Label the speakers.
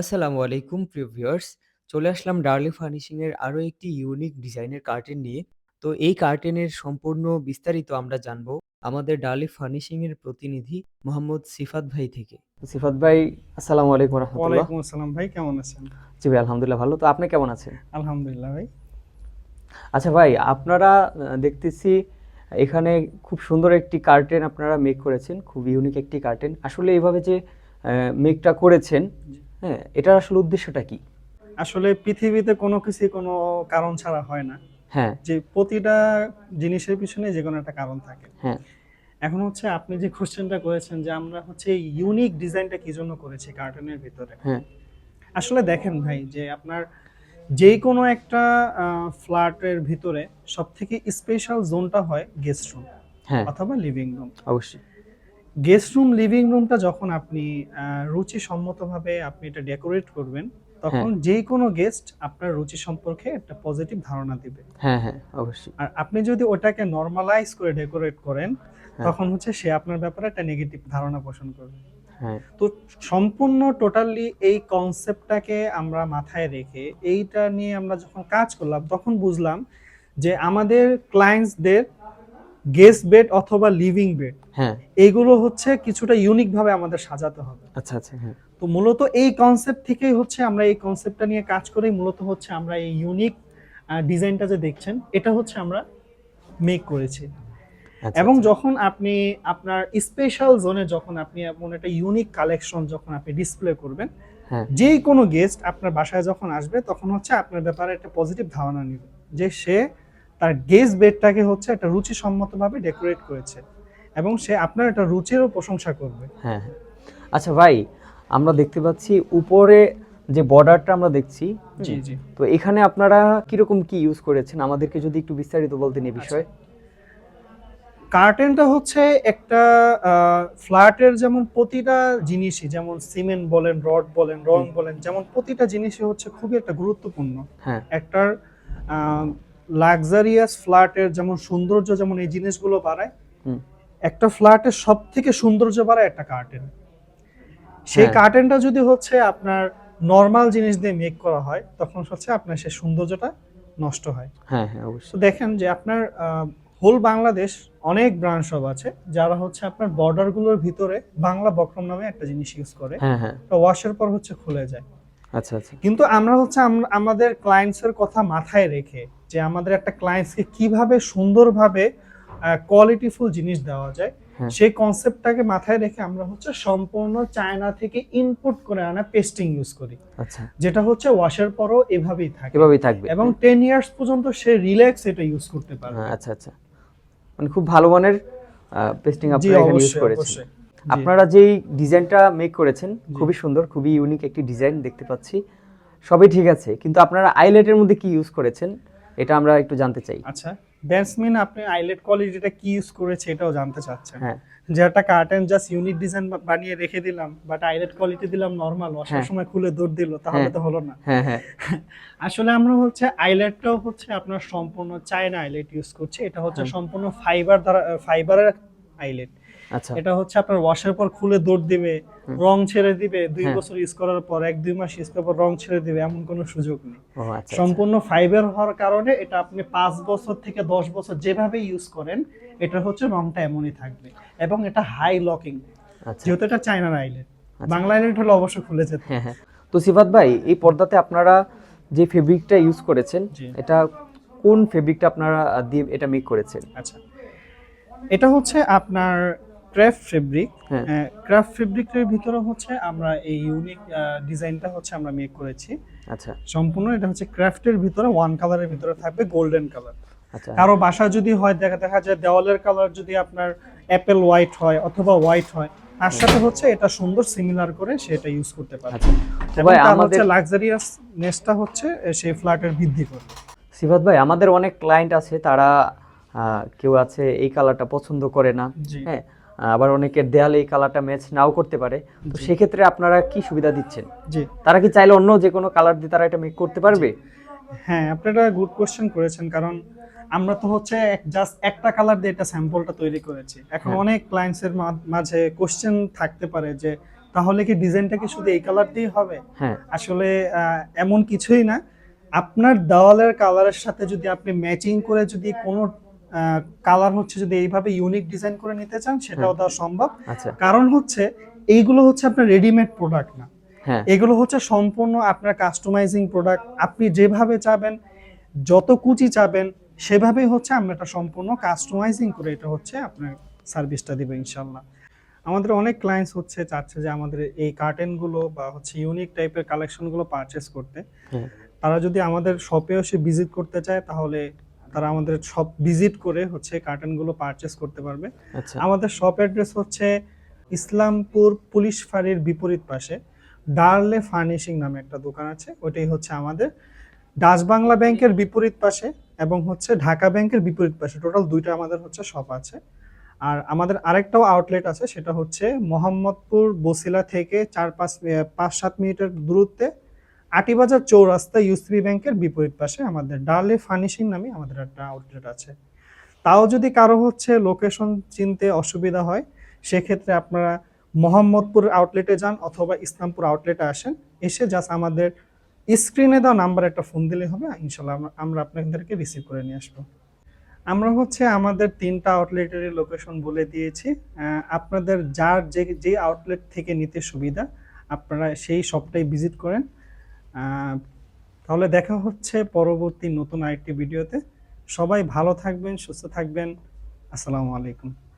Speaker 1: আসসালামু আলাইকুম প্রিয় ভিউয়ার্স। চলে আসলাম ডার্লি ফার্নিশিং এর আরও একটি ইউনিক ডিজাইনের কার্টেন নিয়ে। তো এই কার্টেনের সম্পূর্ণ বিস্তারিত আমরা জানব আমাদের ডার্লি ফার্নিশিং এর প্রতিনিধি মোহাম্মদ সিফাত ভাই থেকে। সিফাত ভাই আসসালামু আলাইকুম রাহমাতুল্লাহ।
Speaker 2: ওয়ালাইকুম আসসালাম ভাই কেমন আছেন?
Speaker 1: জি ভাই আলহামদুলিল্লাহ ভালো। তো আপনি কেমন আছেন?
Speaker 2: আলহামদুলিল্লাহ ভাই।
Speaker 1: আচ্ছা ভাই আপনারা দেখতেছি এখানে খুব সুন্দর একটি কার্টেন আপনারা মেক করেছেন। খুব ইউনিক একটি কার্টেন। আসলে এভাবে যে মেকটা করেছেন। হ্যাঁ? এটার আসলে উদ্দেশ্যটা কি?
Speaker 2: আসলে পৃথিবীতে কোনো কিছুই কোনো কারণ ছাড়া হয় না।
Speaker 1: হ্যাঁ,
Speaker 2: যে প্রতিটা জিনিসের পিছনে যেকোনো একটা কারণ থাকে।
Speaker 1: হ্যাঁ,
Speaker 2: এখন হচ্ছে আপনি যে কোয়েশ্চেনটা করেছেন যে আমরা হচ্ছে ইউনিক ডিজাইনটা কি জন্য করেছি কার্টুনের ভিতরে।
Speaker 1: হ্যাঁ,
Speaker 2: আসলে দেখেন ভাই যে আপনার যেই কোনো একটা ফ্ল্যাটের ভিতরে সবথেকে স্পেশাল জোনটা হয় গেস্ট রুম
Speaker 1: হ্যাঁ,
Speaker 2: অথবা লিভিং রুম।
Speaker 1: অবশ্যই।
Speaker 2: গেস্ট রুম লিভিং রুমটা যখন আপনি আহ, রুচিসম্মতভাবে আপনি এটা ডেকোরেট করবেন তখন যে কোনো গেস্ট আপনার রুচি সম্পর্কে একটা পজিটিভ ধারণা দিবে
Speaker 1: হ্যাঁ, হ্যাঁ, অবশ্যই।
Speaker 2: আর আপনি যদি ওটাকে নর্মালাইজ করে ডেকোরেট করেন
Speaker 1: হ্যাঁ।
Speaker 2: তখন হচ্ছে সে আপনার ব্যাপারে একটা নেগেটিভ ধারণা পোষণ করবে
Speaker 1: হ্যাঁ,
Speaker 2: তো সম্পূর্ণ টোটালি এই কনসেপ্টটাকে আমরা মাথায় রেখে এইটা নিয়ে আমরা যখন কাজ করলাম তখন বুঝলাম যে আমাদের ক্লায়েন্টসদের গেস্ট বেড অথবা লিভিং বেড।
Speaker 1: হ্যাঁ,
Speaker 2: এইগুলো হচ্ছে কিছুটা ইউনিক ভাবে আমাদের সাজাতে হবে।
Speaker 1: আচ্ছা, আচ্ছা, হ্যাঁ,
Speaker 2: তো মূলত এই কনসেপ্ট থেকেই হচ্ছে আমরা এই কনসেপ্টটা নিয়ে কাজ করেই মূলত হচ্ছে আমরা এই ইউনিক ডিজাইনটা যে দেখছেন এটা হচ্ছে আমরা মেক করেছি।
Speaker 1: আচ্ছা,
Speaker 2: এবং
Speaker 1: আচ্ছা।
Speaker 2: যখন আপনি আপনার স্পেশাল জোনে যখন আপনি এমন একটা ইউনিক কালেকশন যখন আপনি ডিসপ্লে করবেন
Speaker 1: হ্যাঁ,
Speaker 2: যেই কোনো গেস্ট আপনার বাসায় যখন আসবে তখন হচ্ছে আপনার ব্যাপারে একটা পজিটিভ ধারণা নেবে যে সে তার গেস্ট বেডটাকে হচ্ছে একটা রুচিসম্মতভাবে ডেকোরেট করেছে এবং সে আপনার একটা রুচিরও প্রশংসা করবে
Speaker 1: হ্যাঁ, হ্যাঁ। আচ্ছা ভাই, আমরা দেখতে পাচ্ছি উপরে যে বর্ডারটা আমরা দেখছি,
Speaker 2: জি জি
Speaker 1: তো এখানে আপনারা কীরকম কি ইউজ করেছেন? আমাদেরকে যদি একটু বিস্তারিত বলতেন এই বিষয়ে।
Speaker 2: কার্টেনটা হচ্ছে একটা ফ্ল্যাটের যেমন প্রতিটা জিনিসই যেমন সিমেন্ট বলেন রড বলেন রং বলেন যেমন প্রতিটা জিনিসই হচ্ছে খুবই একটা গুরুত্বপূর্ণ
Speaker 1: হ্যাঁ,
Speaker 2: একটার লাক্সারিয়াস ফ্ল্যাটের যেমন সৌন্দর্য যেমন এই জিনিসগুলো বাড়ায়। একটা ফ্ল্যাটের সব থেকে সৌন্দর্য বাড়ায় একটা কার্টেন সেই
Speaker 1: হ্যাঁ।
Speaker 2: কার্টেনটা যদি হচ্ছে আপনার নর্মাল জিনিস দিয়ে মেক করা হয় তখন হচ্ছে আপনার সেই সৌন্দর্যটা নষ্ট হয়
Speaker 1: হ্যাঁ, হ্যাঁ, অবশ্যই।
Speaker 2: দেখেন যে আপনার হোল বাংলাদেশ অনেক ব্রাঞ্চ সব আছে যারা হচ্ছে আপনার বর্ডারগুলোর ভিতরে বাংলা বক্রম নামে একটা জিনিস ইউজ করে
Speaker 1: হ্যাঁ, হ্যাঁ,
Speaker 2: ওয়াশের পর হচ্ছে খুলে যায়
Speaker 1: আচ্ছা, আচ্ছা।
Speaker 2: কিন্তু আমরা হচ্ছে আম- আমাদের ক্লায়েন্টসের কথা মাথায় রেখে যে আমাদের একটা ক্লায়েন্টসকে কীভাবে সুন্দরভাবে কোয়ালিটিফুল জিনিস দেওয়া যায়
Speaker 1: হ্যাঁ।
Speaker 2: সেই কনসেপ্টটাকে মাথায় রেখে আমরা হচ্ছে সম্পূর্ণ চায়না থেকে ইনপুট করে আনা পেস্টিং ইউজ করি
Speaker 1: আচ্ছা,
Speaker 2: যেটা হচ্ছে ওয়াশের পরও এভাবেই থাকে
Speaker 1: এভাবেই থাকবে।
Speaker 2: এবং টেন ইয়ার্স পর্যন্ত সে রিল্যাক্স এটা ইউজ করতে পারবে
Speaker 1: হ্যাঁ, আচ্ছা, আচ্ছা। মানে খুব ভালো মানের পেস্টিং
Speaker 2: জি
Speaker 1: আপনারা এখানে ইউজ করেছেন। আপনারা যেই ডিজাইনটা মেক করেছেন। খুবই সুন্দর, খুবই ইউনিক একটি ডিজাইন দেখতে পাচ্ছি। সবই ঠিক আছে। কিন্তু আপনারা আইলেটের মধ্যে কি ইউজ করেছেন? এটা আমরা একটু জানতে চাই।
Speaker 2: আচ্ছা ব্যাটসম্যান আপনি আইলেট কোয়ালিটিটা কি ইউজ করেছে এটাও জানতে চাচ্ছেন
Speaker 1: হ্যাঁ,
Speaker 2: যে একটা কার্টেন জাস্ট ইউনিক ডিজাইন বানিয়ে রেখে দিলাম বাট আইলেট কোয়ালিটি দিলাম নরমাল ওয়াশার
Speaker 1: হ্যাঁ।
Speaker 2: সময় খুলে দৌড় দিল তাহলে
Speaker 1: হ্যাঁ।
Speaker 2: তো হলো না
Speaker 1: হ্যাঁ, হ্যাঁ,
Speaker 2: আসলে আমরা হচ্ছে আইলেটটাও হচ্ছে আপনার সম্পূর্ণ চায়না আইলেট ইউজ করছি এটা হচ্ছে
Speaker 1: হ্যাঁ।
Speaker 2: সম্পূর্ণ ফাইবার দ্বারা ফাইবারের আইলেট
Speaker 1: আচ্ছা,
Speaker 2: এটা হচ্ছে আপনার ওয়াশের পর খুলে দৌড় দিবে। রং ছেড়ে দিবে দুই
Speaker 1: হ্যাঁ।
Speaker 2: বছর ইউজ করার পর এক দুই মাস ইউজ করার পর রং ছেড়ে দিবে এমন কোনো সুযোগ নেই
Speaker 1: আচ্ছা, আচ্ছা।
Speaker 2: সম্পূর্ণ ফাইবার হওয়ার কারণে এটা আপনি পাঁচ বছর থেকে দশ বছর যেভাবে ইউজ করেন এটা হচ্ছে রংটা এমনই থাকবে এবং এটা হাই লকিং
Speaker 1: আচ্ছা,
Speaker 2: যেহেতু এটা চায়নার আইল্যান্ড। বাংলা আইল্যান্ড হলে অবশ্য খুলে যেত
Speaker 1: হ্যাঁ, হ্যাঁ। তো সিফাত ভাই এই পর্দাতে আপনারা যে ফেব্রিকটা ইউজ করেছেন এটা কোন ফেব্রিকটা আপনারা দিয়ে এটা মেক করেছেন?
Speaker 2: আচ্ছা এটা হচ্ছে আপনার ক্রাফট ফেব্রিক
Speaker 1: হ্যাঁ,
Speaker 2: ক্রাফট ফেব্রিকের ভিতরে হচ্ছে আমরা এই ইউনিক ডিজাইনটা হচ্ছে আমরা মেক করেছি।
Speaker 1: আচ্ছা,
Speaker 2: সম্পূর্ণ এটা হচ্ছে ক্রাফটের ভিতরে ওয়ান কালারের ভিতরে থাকবে গোল্ডেন কালার
Speaker 1: আচ্ছা,
Speaker 2: কারও বাসা যদি হয় দেখা দেখা যায় দেওয়ালের কালার যদি আপনার অ্যাপেল হোয়াইট হয় অথবা হোয়াইট হয় তার সাথে হচ্ছে এটা সুন্দর সিমিলার করে সেটা ইউজ করতে পারে
Speaker 1: আচ্ছা। ভাই আমাদের
Speaker 2: লাক্সারিয়াস নেসটা হচ্ছে সেই ফ্ল্যাটের বৃদ্ধি করবে।
Speaker 1: সিফাত ভাই আমাদের অনেক ক্লায়েন্ট আছে তারা কেউ আছে এই কালারটা পছন্দ করে না। হ্যাঁ, আবার অনেকের দেয়ালে এই কালারটা ম্যাচ নাও করতে পারে। তো। সেক্ষেত্রে আপনারা কি সুবিধা দিচ্ছেন?
Speaker 2: জি
Speaker 1: তারা কি চাইলে অন্য যে কোনো কালার দিয়ে তারা এটা মেক করতে পারবে?
Speaker 2: হ্যাঁ আপনারা গুড কোশ্চেন করেছেন কারণ আমরা তো হচ্ছে জাস্ট একটা কালার দিয়ে এটা স্যাম্পলটা তৈরি করেছি এখন
Speaker 1: হ্যাঁ।
Speaker 2: অনেক ক্লায়েন্টস এর মা- মাঝে কোশ্চেন থাকতে পারে যে তাহলে কি ডিজাইনটা কি শুধু এই কালার দিয়েই হবে
Speaker 1: হ্যাঁ
Speaker 2: আসলে আহ, এমন কিছুই না আপনার দেওয়ালের কালারের সাথে যদি আপনি ম্যাচিং করে যদি কোনো কালার হচ্ছে যদি এইভাবে ইউনিক ডিজাইন করে নিতে চান সেটাও দেওয়া সম্ভব।
Speaker 1: আচ্ছা।
Speaker 2: কারণ হচ্ছে এইগুলো হচ্ছে আপনার রেডিমেড প্রোডাক্ট না।
Speaker 1: হ্যাঁ।
Speaker 2: এগুলো হচ্ছে সম্পূর্ণ আপনার কাস্টমাইজিং প্রোডাক্ট আপনি যেভাবে চাবেন যত কুচি চাবেন সেভাবেই হচ্ছে আমরা এটা সম্পূর্ণ কাস্টমাইজিং করে এটা হচ্ছে আপনার সার্ভিসটা দেবো ইনশাল্লাহ। আমাদের অনেক ক্লায়েন্টস হচ্ছে চাচ্ছে যে আমাদের এই কার্টেনগুলো বা হচ্ছে ইউনিক টাইপের কালেকশনগুলো পারচেস করতে।
Speaker 1: হ্যাঁ।
Speaker 2: তারা যদি আমাদের শপে এসে ভিজিট করতে চায় তাহলে তারা আমাদের শপ ভিজিট করে হচ্ছে কার্টেনগুলো পারচেস করতে পারবে।
Speaker 1: আচ্ছা।
Speaker 2: আমাদের শপ অ্যাড্রেস হচ্ছে ইসলামপুর পুলিশ ফাঁড়ির বিপরীত পাশে। ডার্লে ফার্নিশিং নামে একটা দোকান আছে ওটাই হচ্ছে আমাদের। ডাচ বাংলা ব্যাংকের বিপরীত পাশে এবং হচ্ছে ঢাকা ব্যাংকের বিপরীত পাশে। টোটাল দুইটা আমাদের হচ্ছে শপ আছে। আর আমাদের আরেকটাও আউটলেট আছে সেটা হচ্ছে মোহাম্মদপুর বসিলা থেকে চার পাঁচ পাঁচ সাত মিনিটের দূরত্বে আটিবাজার চৌরাস্তা ইউসিবি ব্যাংকের বিপরীত পাশে আমাদের ডার্লে ফার্নিশিং নামে আমাদের একটা আউটলেট আছে। তাও যদি কারও হচ্ছে লোকেশন চিনতে অসুবিধা হয়, সেক্ষেত্রে আপনারা মোহাম্মদপুর আউটলেটে যান অথবা ইসলামপুর আউটলেটে আসেন। এসে জাস্ট আমাদের স্ক্রিনে দেওয়া নাম্বার একটা ফোন দিলে হবে, ইনশাল্লাহ আমরা- আপনাদেরকে রিসিভ করে নিয়ে আসব। আমরা হচ্ছে আমাদের তিনটা আউটলেটের লোকেশন বলে দিয়েছি। আপনাদের যার যে যে আউটলেট থেকে নিতে সুবিধা, আপনারা সেই শপটাই ভিজিট করেন। তাহলে দেখা হচ্ছে পরবর্তী নতুন আরেকটি ভিডিওতে। সবাই ভালো থাকবেন সুস্থ থাকবেন। আসসালামু আলাইকুম।